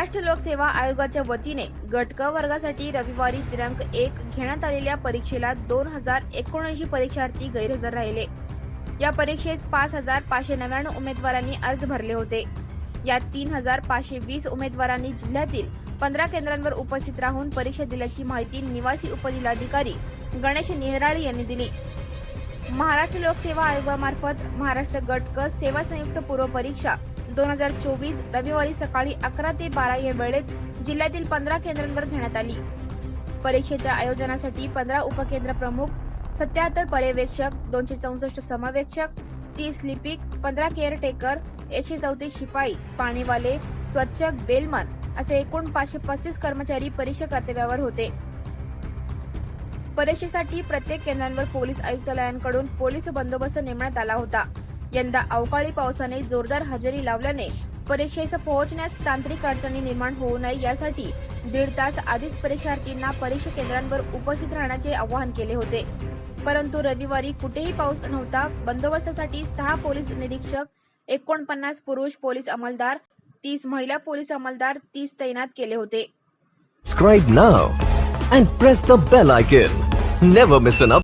महाराष्ट्र लोकसेवा आयोगाच्या वतीने गटक वर्गासाठी रविवारी दिनांक एक घेण्यात आलेल्या परीक्षेला दोन हजार एकोणऐंशी परीक्षार्थी गैरहजर राहिले. या परीक्षेस पाच हजार पाचशे नव्याण्णव उमेदवारांनी अर्ज भरले होते. यात तीन हजार पाचशे वीस उमेदवारांनी जिल्ह्यातील पंधरा केंद्रांवर उपस्थित राहून परीक्षा दिल्याची माहिती निवासी उपजिल्हाधिकारी गणेश नेहराळे यांनी दिली. महाराष्ट्र लोकसेवा आयोगामार्फत महाराष्ट्र गट क सेवा संयुक्त पूर्व परीक्षा दोन हजार चोवीस रविवारी सकाळी अकरा ते बारा या वेळेत जिल्ह्यातील पंधरा केंद्रांवर घेण्यात आली. परीक्षेच्या आयोजनासाठी पंधरा उपकेंद्र प्रमुख सत्याहत्तर पर्यवेक्षक दोनशे चौसष्ट समावेक्षक तीस लिपिक पंधरा केअरटेकर एकशे चौतीस शिपाई पाणीवाले स्वच्छक बेलमन असे एकूण पाचशे पस्तीस कर्मचारी परीक्षा कर्तव्यावर होते. परीक्षेसाठी प्रत्येक केंद्रांवर पोलीस आयुक्तालयांकडून पोलीस बंदोबस्त नेमण्यात आला होता. यंदा अवकाळी पावसाने जोरदार हजेरी लावल्याने परीक्षेस पोहोचण्यास तांत्रिक अडचणी निर्माण होऊ नये यासाठी दीड तास आधीच परीक्षार्थींना परीक्षा केंद्रांवर उपस्थित राहण्याचे आवाहन केले होते परंतु रविवारी कुठेही पाऊस नव्हता बंदोबस्तासाठी सहा पोलीस निरीक्षक एकोणपन्नास पुरुष पोलीस अंमलदार तीस महिला पोलीस अंमलदार तीस तैनात केले होते Subscribe now and press the bell icon. Never miss an update.